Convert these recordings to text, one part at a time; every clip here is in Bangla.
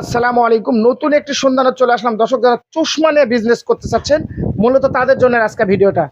আসসালামু আলাইকুম। নতুন একটি সন্ধানে চলে আসলাম। দর্শক যারা চশমা নিয়ে বিজনেস করতে চাচ্ছেন মূলত তাদের জন্য আজকে ভিডিওটা।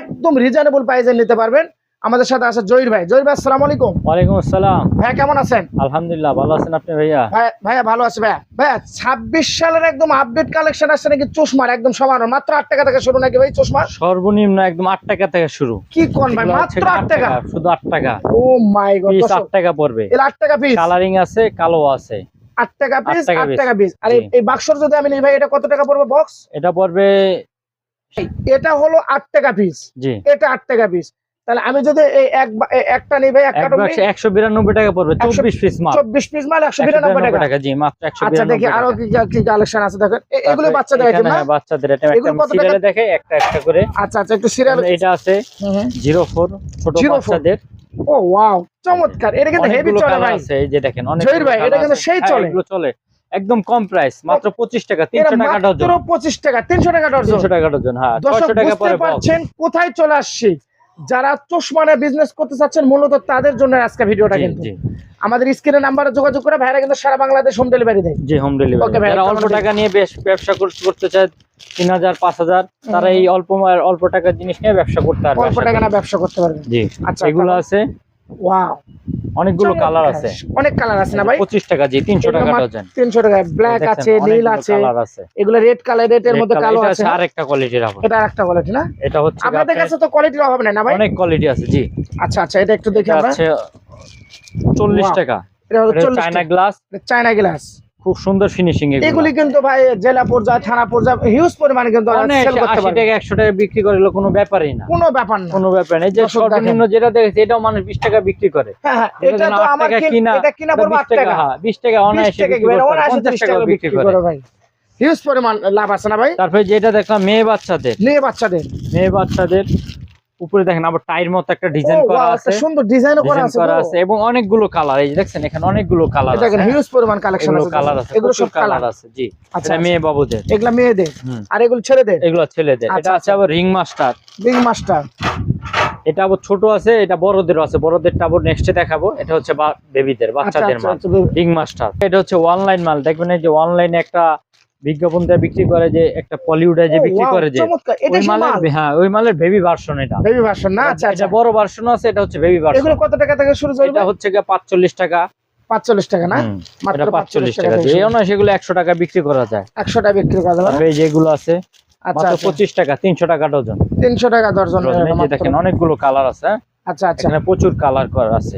একদম রিজনেবল প্রাইসে নিতে পারবেন। আমাদের সাথে আছে জহির ভাই। জহির ভাই আসসালামু আলাইকুম। ওয়ালাইকুম আসসালাম। ভাই কেমন আছেন? আলহামদুলিল্লাহ ভালো আছেন আপনি ভাইয়া? ভাই ভাইয়া ভালো আছে ভাইয়া। ভাইয়া ছাব্বিশ সালের একদম আপডেট কালেকশন আসছে নাকি চশমার? একদম সমান মাত্র আট টাকা থেকে শুরু নাকি ভাই চশমার? সর্বনিম্ন একদম আট টাকা থেকে শুরু। কি কোন ভাই? মাত্র আট টাকা? শুধু আট টাকা। ও মাই গড আট টাকা পড়বে। এর আট টাকা পিস কালারিং আছে কালো আছে। আট টাকা পিস আট টাকা পিস আর এই- বাক্সর যদি আমি নিই ভাই এটা কত টাকা পড়বে বক্স এটা পড়বে এটা হলো আট টাকা পিস জি। এটা আট টাকা পিস তাহলে আমি যদি এই এক একটা নিই ভাই এক একটা একশো বিরানব্বই টাকা পড়বে চব্বিশ পিস মাল। চব্বিশ পিস মাল একশো বিরানব্বই টাকা। টাকা জি মাত্র একশো আচ্ছা দেখি আরও কি কি কালেকশন আছে দেখেন। এগুলো তারপরে বাচ্চাদের আইটেম না? হ্যাঁ, বাচ্চাদের আইটেম একটা সিরিয়ালে দেখে একটা একটা করে। আচ্ছা আচ্ছা একটু সিরিয়াল এটা আছে জিরো ফোর ছোট বাচ্চাদের। ও ওয়াও চমৎকার। এটা কিন্তু হেভি চলে ভাই। এই যে দেখেন অনেক জহির ভাই, এটা কিন্তু সেই চলে। এগুলো চলে একদম কম প্রাইস মাত্র পঁচিশ টাকা এরা তিনশো টাকা মাত্র ডজন। পঁচিশ টাকা তিনশো টাকা ডজন। তিনশো টাকা ডজন হ্যাঁ দর্শক ছয়শো টাকা পরে। পারছেন কোথায় চলে আসছি? যারা চশমা বিজনেস করতে চাচ্ছেন মূলত তাদের জন্য আজকে ভিডিওটা কিন্তু। আমাদের স্ক্রিনে নাম্বারে যোগাযোগ করে ভাইরা কিন্তু সারা বাংলাদেশ হোম ডেলিভারি দেয়। জি হোম ডেলিভারি যারা অল্প টাকা নিয়ে বেশ ব্যবসা করতে চায় তিন হাজার পাঁচ হাজার তারা এই অল্প অল্প টাকার জিনিস নিয়ে ব্যবসা করতে পারবে অল্প টাকা না ব্যবসা করতে পারবেন জি। আচ্ছা, এগুলো আছে। ওয়াও। অনেকগুলো কালার আছে। অনেক কালার আছে না ভাই? পঁচিশ টাকা জি তিনশো এগুলো টাকা ডজন। টাকা। ব্ল্যাক আছে নীল আছে। এগুলো রেড কালার রেড মধ্যে কালো আছে। আছে আরেকটা কোয়ালিটির আবার এটা একটা কোয়ালিটি না? এটা হচ্ছে আপনাদের কাছে তো কোয়ালিটির অভাব নেই না ভাই? অনেক কোয়ালিটি আছে জি। আচ্ছা আচ্ছা এটা একটু দেখি আমরা। আছে চল্লিশ টাকা। এটা হলো চায়না গ্লাস চায়না গ্লাস খুব সুন্দর ফিনিশিং এগুলি। কিন্তু ভাই জেলা পর্যায়ে থানা পর্যায়ে হিউজ পরিমাণে কিন্তু আশি টাকা একশো টাকা বিক্রি করে কোনো ব্যাপারই না। কোনো ব্যাপার না। কোনো ব্যাপার নেই যে সর্বনিম্ন যেটা দেখেছে এটাও মানুষ বিশ টাকা বিক্রি করে। হ্যাঁ হ্যাঁ এটা তো আমার কিনা, কিনা পড়বে আট টাকা হ্যাঁ বিশ টাকা বিশ অনায়াসে টাকা অনায়াসে পঞ্চাশ টাকা বিক্রি করে। ভাই। হিউজ পরিমাণ লাভ আছে না ভাই? তারপরে যেটা দেখলাম মেয়ে বাচ্চাদের। নিয়ে বাচ্চাদের। মেয়ে বাচ্চাদের। উপরে দেখেন আবার টাইর মতো একটা ডিজাইন করা আছে। সুন্দর ডিজাইনও করা আছে করা আছে এবং অনেকগুলো কালার এই যে দেখছেন এখানে অনেকগুলো কালার আছে হ্যাঁ? হিউজ পরিমাণ কালেকশন আছে কালার আছে এগুলো সব কালার আছে জি। আচ্ছা এটা মেয়ে বাবুদের। এগুলা মেয়েদের। আর এগুলো ছেলেদের? এগুলো ছেলেদের। আচ্ছা, এটা আছে আচ্ছা। আবার রিং মাস্টার রিং মাস্টার এটা আবার ছোট আছে এটা বড়দেরও আছে। বড়দেরটা আবার নেক্সটে দেখাবো। এটা হচ্ছে বেবিদের আচ্ছা বাচ্চাদের আচ্ছা মাল। আচ্ছা, রিং মাস্টার এটা হচ্ছে অনলাইন মাল। দেখবেন এই যে অনলাইনে একটা বিজ্ঞাপন দেয় বিক্রি করে যে একটা পলিউডে যে বিক্রি করে যে ওই মালের হ্যাঁ ওই মালের বেবি ভার্সন এটা। বেবি ভার্সন না? আচ্ছা আচ্ছা। এটা বড় ভার্সন আছে এটা হচ্ছে বেবি ভার্সন এগুলো কত টাকা থেকে শুরু এটা হচ্ছে গিয়ে পাঁচচল্লিশ টাকা। পাঁচচল্লিশ টাকা না? মাত্র টাকা না সেগুলো একশো টাকা বিক্রি করা যায়। একশো টাকা বিক্রি করা যাবে এই যেগুলো আছে আচ্ছা মাত্র আচ্ছা। পঁচিশ টাকা তিনশো টাকা ডজন। তিনশো টাকা ডজন। দেখেন অনেকগুলো কালার আছে হ্যাঁ? আচ্ছা আচ্ছা। এখানে প্রচুর কালার করা আছে।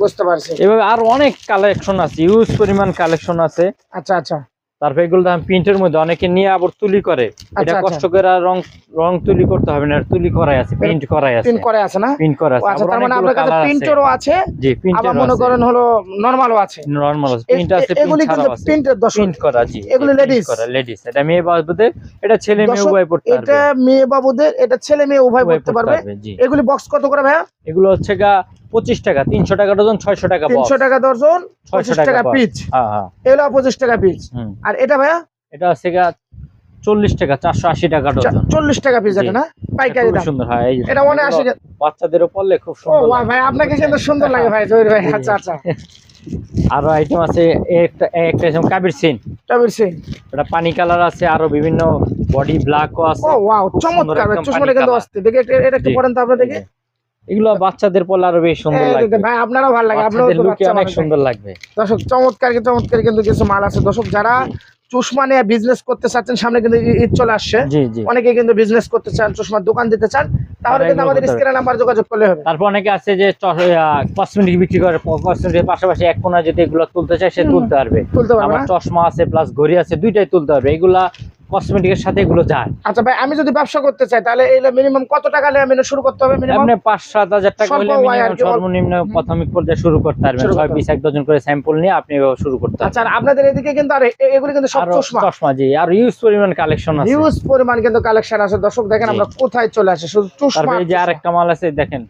বুঝতে পারছি। এভাবে আর অনেক কালেকশন আছে ইউজ পরিমাণ কালেকশন আছে। আচ্ছা আচ্ছা। তারপরে এগুলো দাম প্রিন্টের মধ্যে অনেকে নিয়ে আবার তুলি করে। এটা আচ্ছা। কষ্ট করে আর রং রং তুলি করতে হবে না তুলি করাই আছে প্রিন্ট করাই আছে। প্রিন্ট করে আছে না? প্রিন্ট করা আছে। আচ্ছা তার মানে আপনার কাছে প্রিন্টেরও আছে। জি প্রিন্টের আবার মনে করেন হলো নরমালও আছে। নরমাল আছে। প্রিন্ট আছে এগুলি কিন্তু প্রিন্টের দর্শক। প্রিন্ট করা জি এগুলি ladies? করা লেডিস এটা মেয়ে বাবুদের এটা ছেলে মেয়ে উভয় পড়তে পারবে। এটা মেয়ে বাবুদের এটা ছেলে মেয়ে উভয় পড়তে পারবে। এগুলি বক্স কত করে ভাইয়া? এগুলো হচ্ছে গা পঁচিশ টাকা তিনশো টাকা ডজন ছয়শো টাকা তিনশো টাকা ছয়শো পঁচিশ টাকা পিচ হ্যাঁ হ্যাঁ। এগুলো পঁচিশ টাকা পিচ আর এটা ভাইয়া? এটা হচ্ছে চল্লিশ টাকা চারশো আশি টাকা ডজন। চল্লিশ টাকা পিস এটা না? পাইকারি দাম। সুন্দর হয় এটা মনে আসে বাচ্চাদেরও পড়লে খুব সুন্দর ভাই আপনাকে কিন্তু সুন্দর লাগে ভাই জহির ভাই আচ্ছা আচ্ছা। আরও আইটেম আছে একটা একটা কাবির সিন। এটা পানি কালার আছে আরও বিভিন্ন বডি ব্ল্যাকও আছে। ও ওয়াও চমৎকার চশমাটা কিন্তু দেখে এটা- একটু। পরেন তো আপনার দেখে এগুলো বাচ্চাদের পড়লে আরও বেশ সুন্দর লাগবে। ভাই আপনারও ভালো লাগে লুকে অনেক সুন্দর লাগবে। দর্শক চমৎকার চমৎকার কিন্তু কিছু মাল আছে। দর্শক যারা চশমা নিয়ে বিজনেস করতে চাচ্ছেন সামনে কিন্তু ঈদ চলে আসছে। অনেকে কিন্তু বিজনেস করতে চান চশমার দোকান দিতে চান তাহলে কিন্তু আমাদের করতে স্ক্রিনে নাম্বার যোগাযোগ করলে হবে। তারপর অনেকে আছে যে কসমেটিক বিক্রি করে কসমেটিকের পাশাপাশি এক কোনা যদি এগুলো তুলতে চায় সে তুলতে পারবে। তুলতে পারবে আমার চশমা আছে প্লাস ঘড়ি আছে দুইটাই তুলতে পারবে। এগুলা কসমেটিকের সাথে এগুলো যায়। আচ্ছা ভাই আমি যদি ব্যবসা করতে চাই তাহলে এই মিনিমাম কত টাকা নিয়ে আমি শুরু করতে হবে মিনিমাম আপনি পাঁচ সাত হাজার টাকা হলে সর্বনিম্ন প্রাথমিক পর্যায়ে শুরু করতে পারবেন। শুরু ছয় করতে পিস এক ডজন করে স্যাম্পল নিয়ে আপনি এভাবে শুরু করতে আচ্ছা পারবেন। আর আপনাদের এদিকে কিন্তু আর এগুলি কিন্তু সব চশমা। চশমা জি আর ইউজ পরিমাণ কালেকশন আছে। হিউজ পরিমাণ কিন্তু কালেকশন আছে। দর্শক দেখেন। আমরা কোথায় চলে আসে শুধু চশমা এই যে আরেকটা মাল আছে দেখেন।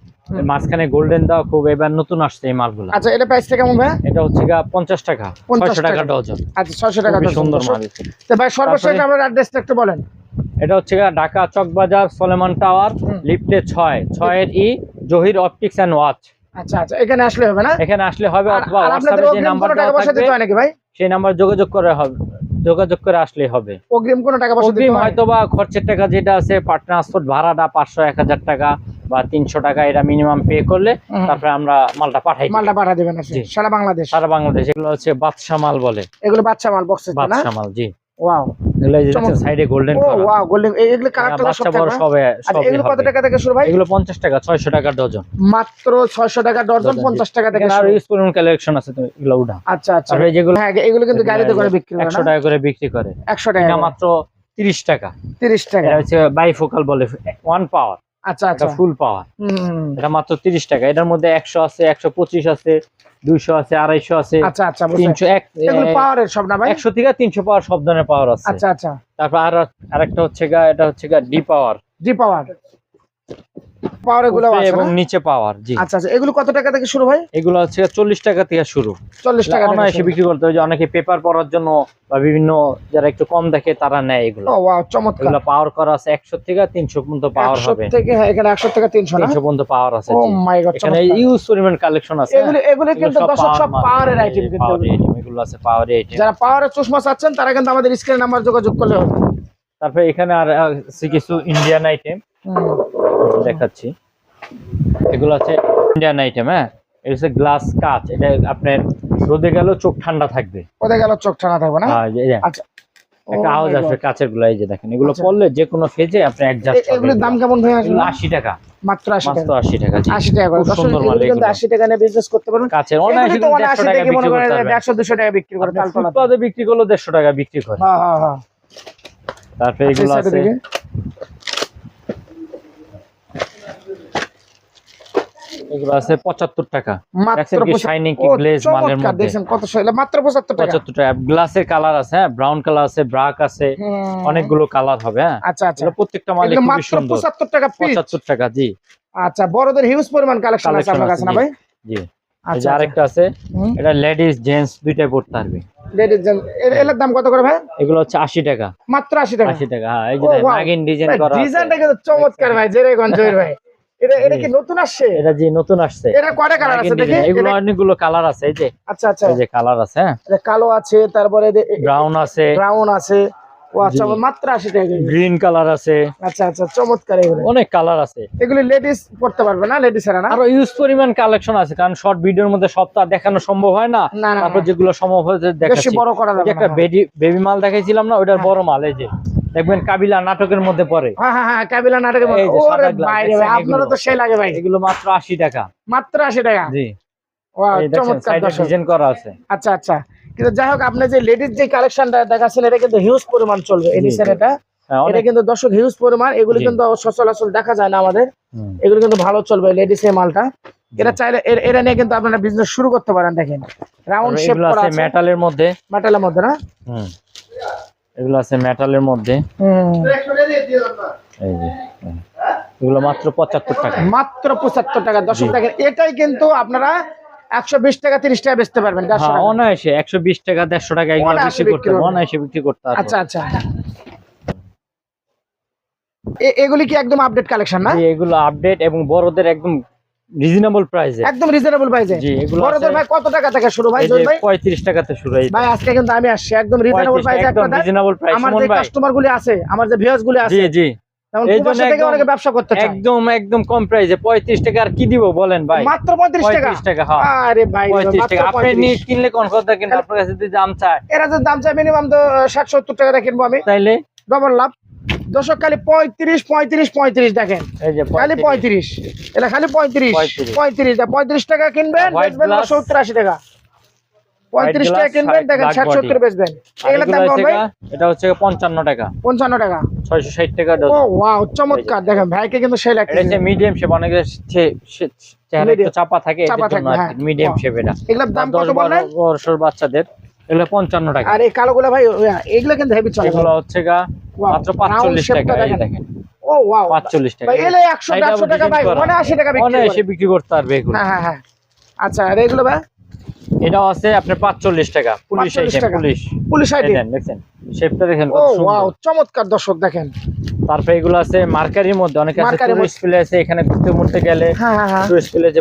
মাঝখানে গোল্ডেন দাও খুব এবার নতুন আসছে এই মালগুলো। আচ্ছা এটা প্রাইসটা কেমন ভাই এটা হচ্ছে গা পঞ্চাশ টাকা 50 ছয়শো টাকা টাকা। ডজন। আচ্ছা ছয়শো টাকা খুবই সুন্দর মাল তো ভাই সর্বশেষ আপনার অ্যাড্রেসটা একটু বলেন। এটা হচ্ছে ঢাকা চকবাজার সলেমান টাওয়ার। লিফটে ছয়। ছয়ের ই জহির অপটিক্স অ্যান্ড ওয়াচ আচ্ছা আচ্ছা এখানে আসলে হবে না? এখানে আসলে হবে অথবা হোয়াটসঅ্যাপে যে অগ্রিম নাম্বার কোনো টাকা দেওয়া পয়সা থাকবে দিতে হয় নাকি ভাই? সেই নাম্বার যোগাযোগ করে হবে যোগাযোগ করে আসলেই হবে। অগ্রিম কোনো টাকা পয়সা দিতে অগ্রিম হয়তো বা খরচের টাকা যেটা আছে পার ট্রান্সপোর্ট ভাড়াটা পাঁচশো এক হাজার টাকা। বা তিনশো টাকা এটা মিনিমাম পে করলে। তারপরে আমরা মালটা পাঠাই মালটা পাঠা দেবেন সারা বাংলাদেশ। সারা বাংলাদেশ। এগুলো হচ্ছে বাদশা মাল বলে। এগুলো বাচ্চা মাল বক্সে বাদশা মাল জি। ওয়াও। সাইডে গোল্ডেন ও ওয়াও গোল্ডেন এগুলো কালারটা সব বাচ্চা বড় থাকবে সবে আচ্ছা এগুলো কত টাকা থেকে শুরু ভাই? এগুলো পঞ্চাশ টাকা ছয়শো টাকা ডজন। মাত্র 600 টাকা ডজন ডজন, 50 টাকা থেকে আরও শুরু। ইউজ করুন কালেকশন আছে তো এগুলো উঠা। আচ্ছা আচ্ছা। যেগুলো হ্যাঁ এগুলো কিন্তু গাড়িতে করে বিক্রি করে একশো না? টাকা করে বিক্রি করে। 100 টাকা মাত্র তিরিশ টাকা। 30 টাকা। এটা হচ্ছে বাইফোকাল বলে ওয়ান পাওয়ার আচ্ছা আচ্ছা। ফুল পাওয়ার এটা মাত্র তিরিশ টাকা। এটার মধ্যে একশো আছে একশো পঁচিশ আছে দুইশো আছে আড়াইশো আছে আচ্ছা আচ্ছা বুঝতে তিনশো এক এগুলো পাওয়ারের সব না ভাই? একশো থেকে তিনশো পাওয়ার সব ধরনের পাওয়ার আছে। আচ্ছা আচ্ছা। তারপর আর আরেকটা হচ্ছে গা এটা হচ্ছে গা ডি পাওয়ার ডি পাওয়ার পাওয়ার এগুলো আছে এবং নিচে পাওয়ার জি। আচ্ছা আচ্ছা এগুলো কত টাকা থেকে শুরু ভাই? এগুলো হচ্ছে চল্লিশ টাকা থেকে শুরু। 40 টাকা শুরু। বিক্রি করতে হয় যে অনেকে পেপার পড়ার জন্য বা বিভিন্ন যারা একটু কম দেখে তারা নেয় এগুলো। ও ওয়াও চমৎকার। এগুলো পাওয়ার করা আছে একশো থেকে তিনশো পর্যন্ত পাওয়ার 100 থেকে হ্যাঁ এখানে 100 থেকে 300 না? তিনশো পর্যন্ত পাওয়ার আছে ও মাই গড এখানে ইউজ পরিমাণ কালেকশন আছে এগুলো এগুলো কিন্তু দর্শক সব পাওয়ারের আইটেম কিন্তু। পাওয়ার এগুলো। আছে পাওয়ার আইটেম যারা পাওয়ারের চশমা চাচ্ছেন তারা কিন্তু আমাদের স্ক্রিন নাম্বার যোগাযোগ করলে হবে। তারপরে এখানে আর কিছু ইন্ডিয়ান আইটেম। দেখাচ্ছি। এগুলো আছে ইন্ডিয়ান আইটেম হ্যাঁ? এটা হচ্ছে গ্লাস কাচ। এটা আপনার রোদে গেলেও চোখ ঠান্ডা থাকবে। কোথায় গেল চোখ টানা থাকবে না? হ্যাঁ, আচ্ছা। একটা Oh আওয়াজ আসবে. কাচেরগুলো এই যে দেখেন। এগুলো আচ্ছা। পড়লে যে কোনো ফেজে আপনি অ্যাডজাস্ট এগুলোর দাম কেমন ভাই আসলে আশি টাকা। মাত্র 80 মাত্র টাকা। আশি টাকা জি। 80 টাকা খুব সুন্দর মাল এগুলো। কিন্তু 80 টাকা নিয়ে বিজনেস করতে পারবেন। কাচের এগুলো দেড়শো টাকা বিক্রি করতে পারবেন। 100 200 টাকা বিক্রি করে তালতলা ফুটপাতে বিক্রি করলেও দেড়শো টাকা বিক্রি করে। হ্যাঁ হ্যাঁ হ্যাঁ। তারপরে এগুলো সেই side এ আছে এগুলো আছে টাকা। মাত্র দেখছেন কি 75 শাইনিং কি গ্লেজ মালের চমৎকার, মধ্যে। দেখছেন কত শৈলা মাত্র 75 টাকা। টাকা। গ্লাসের কালার আছে হ্যাঁ ব্রাউন কালার আছে ব্রাক আছে অনেকগুলো কালার হবে হ্যাঁ। আচ্ছা আচ্ছা। এগুলো প্রত্যেকটা মাল এগুলো সুন্দর। 75 টাকা পিস পঁচাত্তর টাকা জি। আচ্ছা বড়দের হিউজ পরিমাণ কালেকশন আছে আপনার কাছে না ভাই? জি আচ্ছা আরেকটা আছে এটা লেডিস জেন্টস দুইটাই পড়তে পারবে। লেডিস জেন্টস এর দাম কত করে ভাই? এগুলো হচ্ছে আশি টাকা। মাত্র 80 টাকা। আশি টাকা হ্যাঁ এই যে ও, দেখেন, wow. নাগিন ডিজাইন করা ডিজাইনটা কিন্তু চমৎকার ভাই জেরে গঞ্জের ভাই। এটা এটা কি নতুন আসছে? এটা যে নতুন আসছে। এটা কয়টা কালার আছে দেখি। এগুলো অনেকগুলো কালার আছে এই যে। আচ্ছা আচ্ছা। এই যে কালার আছে হ্যাঁ। এটা কালো আছে তারপরে ব্রাউন আছে। ব্রাউন আছে। ও আচ্ছা জি। মাত্র 80 টাকা গ্রিন কালার আছে। আচ্ছা আচ্ছা চমৎকার এগুলো। অনেক কালার আছে। এগুলি লেডিস পড়তে পারবে না লেডিস এরা না? আরও ইউজ পরিমাণ কালেকশন আছে কারণ শর্ট ভিডিওর মধ্যে আর দেখানো সম্ভব হয় না। তারপর যেগুলো সম্ভব দেখাচ্ছি। বড় করা যাবে একটা বেবি মাল দেখাইছিলাম না ওইটার হ্যাঁ। বড় মাল এই যে। দেখবেন কাবিলা নাটকের মধ্যে পড়ে। হ্যাঁ হ্যাঁ হ্যাঁ কাবিলা নাটকের মধ্যে। যে ওরে বাইরে ভাই আপনারা তো সেই লাগে ভাই। এগুলো মাত্র আশি টাকা। মাত্র 80 টাকা? জি। ওয়াও চমৎকার ডিজাইন করা আছে। আচ্ছা আচ্ছা। কিন্তু যাই হোক আপনি যে লেডিস যে কালেকশনটা দেখাচ্ছেন এটা কিন্তু হিউজ পরিমাণ চলবে এডিশন এটা। হ্যাঁ, এটা কিন্তু দর্শক হিউজ পরিমাণ। এগুলো কিন্তু দেখা যায় না আমাদের। এগুলো কিন্তু ভালো চলবে লেডিস এর মালটা। এটা চাইলে এটা নিয়ে কিন্তু আপনারা বিজনেস শুরু করতে পারেন দেখেন। রাউন্ড শেপ করা আছে আছে। মেটালের মধ্যে। মেটালের মধ্যে না? হুম। এগুলো আছে মেটালের মধ্যে। এই যে এগুলো মাত্র পঁচাত্তর টাকা। মাত্র পঁচাত্তর টাকা। দর্শক জি। দেখেন এটাই কিন্তু আপনারা একশো বিশ টাকা তিরিশ টাকা বেচতে পারবেন হ্যাঁ টাকা। অনায়াসে একশো বিশ টাকা দেড়শো টাকা অনায়াসে বিক্রি করতে আচ্ছা আচ্ছা। এগুলি কি একদম আপডেট কালেকশন না? এগুলো আপডেট এবং বড়দের একদম রিজনেবল প্রাইসে একদম রিজনেবল প্রাইসে জি এগুলো বড়দের ভাই কত টাকা থেকে শুরু ভাই যে ভাই? পঁয়ত্রিশ টাকাতে শুরু হয়েছে ভাই আজকে কিন্তু আমি আসছি একদম রিজনেবল প্রাইসে একদম রিজনেবল প্রাইস আমার যে কাস্টমার গুলি আছে আমার যে ভিউয়ার্স গুলি আছে জি জি। একদম- অনেকে ব্যবসা করতে চায়। একদম একদম কম প্রাইসে পঁয়ত্রিশ টাকা আর কি দিব বলেন ভাই? মাত্র পঁয়ত্রিশ টাকা? পঁয়ত্রিশ টাকা হ্যাঁ। আরে ভাই পঁয়ত্রিশ মাত্র টাকা। আপনি 35 নিয়ে কিনলে কোন কথা কিন্তু আপনার কাছে যদি দাম চায়। এরা যে দাম চাই মিনিমাম তো ষাট সত্তর টাকা কিনবো আমি। তাইলে? ডবল লাভ। দর্শক খালি পঁয়ত্রিশ পঁয়ত্রিশ পঁয়ত্রিশ দেখেন। খালি পঁয়ত্রিশ। এটা খালি পঁয়ত্রিশ। পঁয়ত্রিশ। পঁয়ত্রিশ টাকা কিনবেন বেচবেন glass, সত্তর আশি টাকা। পঁয়ত্রিশ টাকা কিনবেন দেখেন ষাট সত্তর বেচবেন। এগুলোর দাম কম ভাই? এটা হচ্ছে পঞ্চান্ন টাকা। পঞ্চান্ন টাকা। ছয়শো ষাট টাকা ও ওয়াও চমৎকার। দেখেন ভাইকে কিন্তু সেই এটা মিডিয়াম শেপ চেহারা একটু চাপা থাকে হ্যাঁ। মিডিয়াম. শেপ এটা। এগুলোর দাম কত বাচ্চাদের এগুলো পঞ্চান্ন টাকা। আর এই কালোগুলো ভাই এগুলো কিন্তু হেভি চলে। এগুলো হচ্ছে গা মাত্র round পাঁচচল্লিশ shape টাকা এই দেখেন। ও ওয়াও পাঁচচল্লিশ টাকা ভাই এলে একশো Side এ দেড়শো আবার টাকা design ভাই করা। মানে আশি টাকা বিক্রি বিক্রি করতে পারবে এগুলো। হ্যাঁ হ্যাঁ হ্যাঁ। আচ্ছা আর এগুলো ভাই? এটাও আছে আপনার পাঁচচল্লিশ টাকা। Police item police. পুলিশ দেন দেখছেন? শেপটা দেখেন কত ওয়াও চমৎকার দর্শক দেখেন। তারপরে এগুলো আছে মার্কারির মধ্যে। অনেক আছে আছে এখানে ঘুরতে ঘুরতে গেলে হ্যাঁ হ্যাঁ হ্যাঁ।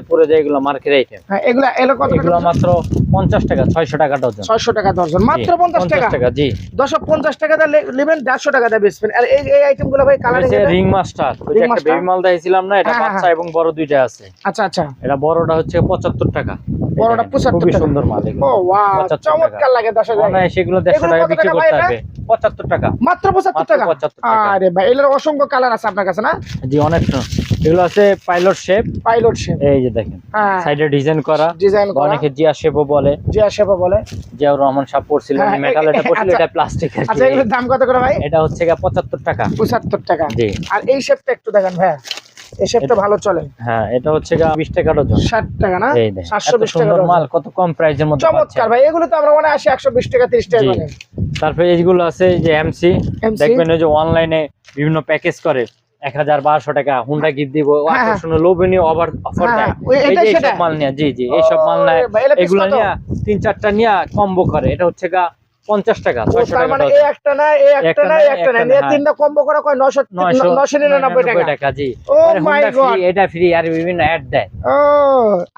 পড়ে যায় এগুলো মার্কেট আইটেম হ্যাঁ এগুলা এগুলো কত এগুলো মাত্র পঞ্চাশ টাকা ছয়শো টাকা ডজন। ছয়শো টাকা দর্জন মাত্র জি, পঞ্চাশ টাকা। টাকা জি। দশশো পঞ্চাশ টাকা দিয়ে নেবেন দেড়শো টাকা দিয়ে বেচবেন। আর এই এই আইটেমগুলো ভাই কালারিং রিং মাস্টার ওই যে একটা? বেবি মাল দিয়েছিলাম না এটা বাচ্চা এবং বড় দুইটা আছে। আচ্ছা আচ্ছা। এটা বড়টা হচ্ছে পঁচাত্তর টাকা। বড়টা 75 খুবই সুন্দর মাল ও ওয়াও চমৎকার লাগে দশ হাজার। অনায়াসে সেগুলো দেড়শো এগুলো টাকা বিক্রি করতে হবে। পঁচাত্তর টাকা। মাত্র পঁচাত্তর মাত্র টাকা? 75 টাকা। আরে ভাই এগুলোর অসংখ্য কালার আছে আপনার কাছে না? জি অনেক এগুলো আছে পাইলট শেপ পাইলট শেপ এই যে দেখেন হ্যাঁ। সাইডে ডিজাইন করা। ডিজাইন করা। অনেকে জিয়া শেপও বলে। জিয়া শেপও বলে। জিয়াউর রহমান সাহেব পড়ছিলেন হ্যাঁ, মেটাল এটা পড়ছিল আচ্ছা। এটা প্লাস্টিক আচ্ছা এগুলোর দাম কত করে ভাই? এটা হচ্ছে গিয়ে পঁচাত্তর টাকা। পঁচাত্তর টাকা। জি। আর এই শেপটা একটু দেখেন ভাই এই শেপটা ভালো চলে। হ্যাঁ এটা হচ্ছে গিয়ে বিশ টাকা ডজন ষাট টাকা না? এই দেখেন সাতশো এত বিশ টাকা ডজন। মাল কত কম প্রাইসের মধ্যে চমৎকার ভাই এগুলো তো আমরা মনে আসি একশো বিশ টাকা তিরিশ টাকা জি। করে তারপরে এইগুলো আছে যে এমসি দেখবেন ওই যে অনলাইনে বিভিন্ন প্যাকেজ করে। এক হাজার বারোশো টাকা হুন্ডা গিফট দিব হ্যাঁ, হ্যাঁ। আকর্ষণীয় লোভনীয় অফার অফার হ্যাঁ, দেয়। ওই- এই এটাই যে সেটা? এইসব মাল নিয়ে জি জি এইসব মাল নেয় এগুলো নিয়ে তিন চারটা নিয়ে কম্বো করে। এটা হচ্ছে গা পঞ্চাশ টাকা মানে এই একটা না এই একটা একটা না না, এই একটা না একটা তিনটা কম্বো করে কয় নশো নশো নিরানব্বই টাকা। জি। ও মাই গড। এটা ফ্রি আর বিভিন্ন অ্যাড দেয়। ও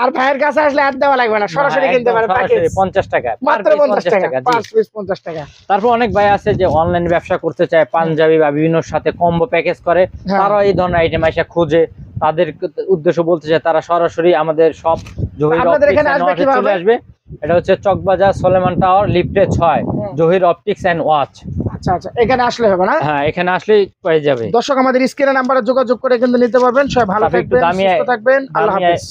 আর ভাইয়ের কাছে আসলে অ্যাড দেওয়া লাগবে না সরাসরি হ্যাঁ, কিনতে পারে সরাসরি 50 টাকা মাত্র পঞ্চাশ টাকা জি। পাঁচ পিস পঞ্চাশ টাকা। তারপর অনেক ভাই আছে যে অনলাইন ব্যবসা করতে চায় পাঞ্জাবি বা বিভিন্ন সাথে কম্বো প্যাকেজ করে হ্যাঁ। তারা এই ধরনের আইটেম এসে খুঁজে তাদের উদ্দেশ্য বলতে চায় তারা সরাসরি আমাদের সব জহির এখানে আসবে চলে? আসবে। এটা হচ্ছে চকবাজার সোলেমান টাওয়ার লিফটে ছয়। Zahir optics and watch. আচ্ছা আচ্ছা এখানে আসলে হবে না? হ্যাঁ এখানে আসলেই পেয়ে যাবে। দর্শক আমাদের স্ক্রিনে নাম্বারে যোগাযোগ করে কিন্তু নিতে পারবেন। সবাই ভালো থাকবেন সুস্থ থাকবেন। আল্লাহ হাফেজ।